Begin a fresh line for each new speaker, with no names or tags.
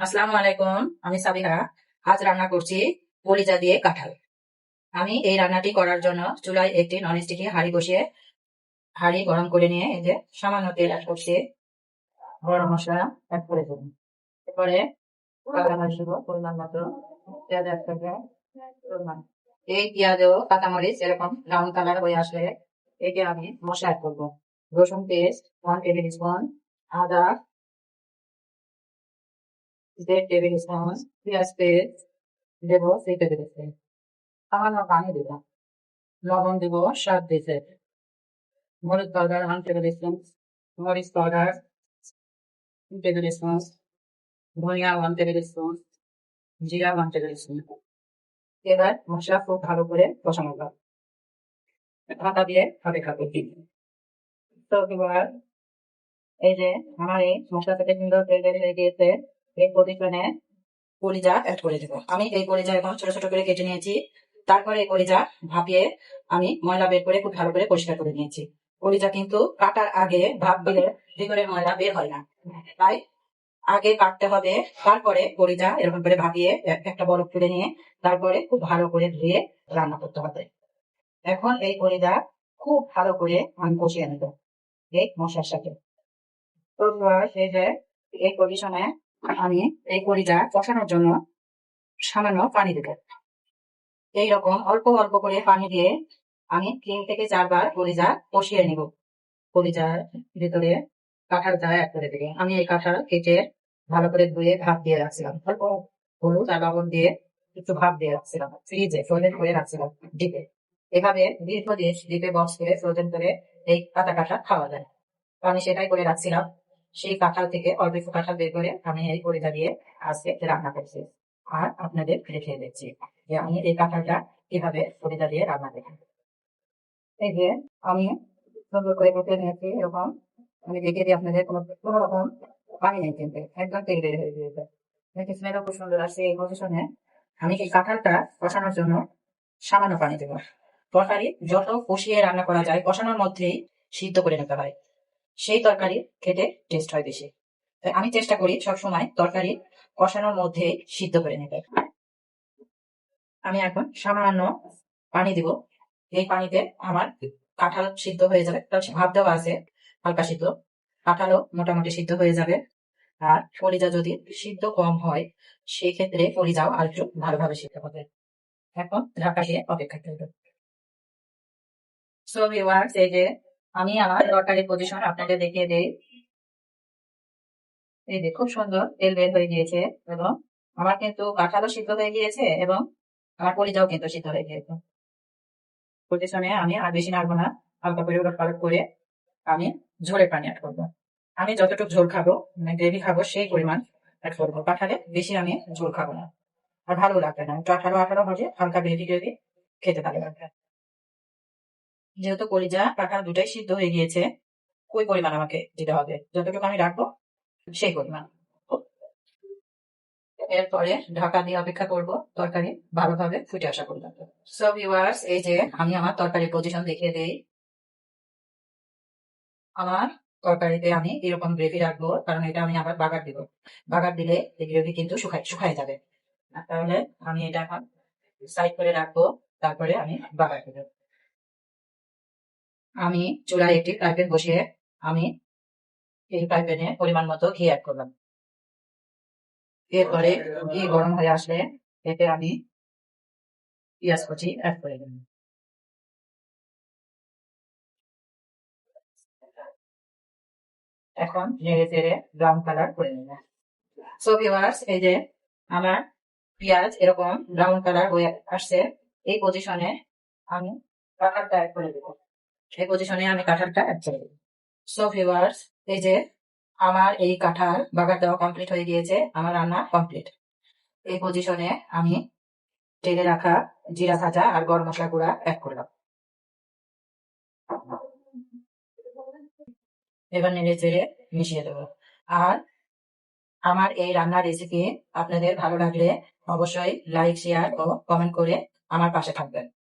আসসালামু আলাইকুম, আমি সাবিহা। আজ রান্না করছি কলিজা দিয়ে কাঁঠাল। আমি এই রান্নাটি করার জন্য চুলায় একটি নন স্টিকি হাঁড়ি বসিয়ে, হাঁড়ি গরম করে নিয়ে এই যে সামান্য তেল অ্যাড করছি। গরম মশলা অ্যাড করে দেব। এরপরে পরিমাণ মতো পেঁয়াজ অ্যাড পরিমাণ। এই পেঁয়াজ ও কাঁচামরিচ এরকম ব্রাউন কালার হয়ে আসলে এতে আমি মশলা অ্যাড করব। রসুন পেস্ট, ওয়ান টেবিল স্পুন, আদা টেবিল স্পুন পেঁয়াজ পেস্ট দেবো সেই টেবিল স্পুন সামান্য পানি দেবো লবণ দেবো স্বাদ দিতে হলুদ পাউডার ওয়ান টেবিল স্পুন মরিচ পাউডার টেবিল স্পুন ধনিয়া ওয়ান টেবিল স্পুন জিরা ওয়ান টেবিল স্পুন এবার মশলা খুব ভালো করে কষানো হবে ঢাকা দিয়ে খাবে খাবে তো এবার এই যে আমার এই মশলা থেকে সুন্দর তেল হয়ে গিয়েছে এই পজিশনে কলিজা অ্যাড করে দেবো। আমি এই কলিজা এখন ছোট ছোট করে কেটে নিয়েছি। তারপরে এই কলিজা ভাপিয়ে আমি ময়লা বের করে খুব ভালো করে পরিষ্কার করে নিয়েছি। কলিজা কিন্তু কাটার আগে ভাপ দিলে ভিতরে ময়লা বের হয় না। তাই আগে কাটতে হবে। তারপরে কলিজা এরকম করে এক- একটা বরফ তুলে নিয়ে তারপরে খুব ভালো করে ধুয়ে রান্না করতে হবে। এখন এই কলিজা খুব ভালো করে আমি কষিয়ে নেব এই মশলার সাথে। তো এই যে এই পজিশনে আমি এই কলিজা কষানোর জন্য সামান্য পানি দেবো। এইরকম অল্প অল্প করে পানি দিয়ে আমি তিন থেকে চারবার কলিজা কষিয়ে নিব। কলিজার ভিতরে কাঁঠালটা অ্যাড করে দেবো। আমি এই কাঁঠাল কেটে ভালো করে ধুয়ে ভাপ দিয়ে রাখছিলাম। অল্প হলুদ আর লবণ দিয়ে একটু ভাপ দিয়ে রাখছিলাম। ফ্রিজে ফ্রোজেন করে রাখছিলাম ডিপে। এভাবে দীর্ঘদিন ডিপে বক্স করে ফ্রোজেন করে এই কাঁটা কাঁটা খাওয়া যায়। আমি সেটাই করে রাখছিলাম। সেই কাঁঠাল থেকে অল্প একটু কাঁঠাল বের করে আমি এই কলিজা দিয়ে আজকে রান্না করছি। আর আপনাদের রেখে দিচ্ছি যে আমি এই কাঁঠালটা কীভাবে কলিজা দিয়ে রান্না দেখি এই যে আমি সুন্দর করে কেটে নিয়েছি এরকম আমি রেখে দিই আপনাদের কোনো কোনো রকম পানি নেই কিন্তু, একদম তেল বের হয়ে গিয়েছে। দেখি স্মেলও খুব সুন্দর আসছে এই পজিশনে আমি এই কাঁঠালটা কষানোর জন্য সামান্য পানি দেবো। তরকারি যত কষিয়ে রান্না করা যায় কষানোর মধ্যেই সিদ্ধ করে নিতে হয়। সেই তরকারি খেতে টেস্ট হয় বেশি। তাই আমি চেষ্টা করি সবসময় তরকারি কষানোর মধ্যে সিদ্ধ করে নিতে। আমি এখন সামান্য পানি দিব। এই পানিতে আমার কাঁঠাল সিদ্ধ হয়ে যাবে। ভাব দেওয়া আছে, হালকা সিদ্ধ। কাঁঠালও মোটামুটি সিদ্ধ হয়ে যাবে। আর কলিজা যদি সিদ্ধ কম হয় সেই ক্ষেত্রে কলিজাও আর একটু ভালোভাবে সিদ্ধ হবে। এখন ঢাকা দিয়ে অপেক্ষা করবে। সো ভিউয়ার্স এই যে আমি আমার তরকারির পজিশন আপনাদের দেখিয়ে দেই। এই যে খুব সুন্দর তেল বের হয়ে গিয়েছে এবং আমার কিন্তু কাঁঠালও সিদ্ধ হয়ে গিয়েছে এবং আমার কলিজাও কিন্তু সিদ্ধ হয়ে গিয়েছে। পজিশনে আমি আর বেশি নাড়বো না, হালকা করে পালক করে আমি ঝোলের পানি অ্যাড করব। আমি যতটুকু ঝোল খাব মানে গ্রেভি খাব, সেই পরিমাণ অ্যাড করব। কাঁঠালে বেশি আমি ঝোল খাব না। আর ভালো লাগবে না। একটু আঠারো আঠারো হবে, হালকা গ্রেভি গ্রেভি খেতে ভালো লাগবে। যেহেতু কলিজা কাঁঠাল দুটাই সিদ্ধ হয়ে গিয়েছে ওই পরিমাণ আমাকে দিতে হবে? যতটুকু আমি রাখব, সেই পরিমাণ এরপরে ঢাকা দিয়ে অপেক্ষা করব, তরকারি ভালোভাবে ফুটে আসা পর্যন্ত। সো ভিউয়ার্স এই যে আমি আমার তরকারির পজিশন দেখিয়ে দেই। আমার তরকারিতে আমি এরকম গ্রেভি রাখব, কারণ এটা আমি আবার বাগার দিব। বাগার দিলে এই গ্রেভি কিন্তু শুকাই শুকাই যাবে। তাহলে আমি এটা এখন সাইড করে রাখব, তারপরে আমি বাগার দেবো আমি চুলায় একটি ফ্রাই প্যান বসিয়ে আমি এই ফ্রাই প্যানে পরিমাণ মতো ঘি অ্যাড করলাম। এরপরে ঘি গরম হয়ে আসলে এতে আমি পেঁয়াজ কুচি অ্যাড করে দিলাম। এখন নেড়ে চেড়ে ব্রাউন কালার করে নিলাম সো ভিউয়ার্স এই যে আমার পেঁয়াজ এরকম ব্রাউন কালার হয়ে আসছে, এই পজিশনে আমি কাঁঠালটা অ্যাড করে দেবো। এই পজিশনে আমি কাঁঠালটা অ্যাড করে। দেবো সো ভিউয়ার্স এই যে আমার এই কাঁঠাল বাগার দেওয়া কমপ্লিট হয়ে গিয়েছে, আমার রান্না কমপ্লিট এই পজিশনে আমি টেলে রাখা জিরা ভাজা আর গরম মশলা গুঁড়া অ্যাড করলাম। এবার নেড়ে চেড়ে মিশিয়ে দেবো। আর আমার এই রান্নার রেসিপি আপনাদের ভালো লাগলে অবশ্যই লাইক শেয়ার ও কমেন্ট করে আমার পাশে থাকবেন।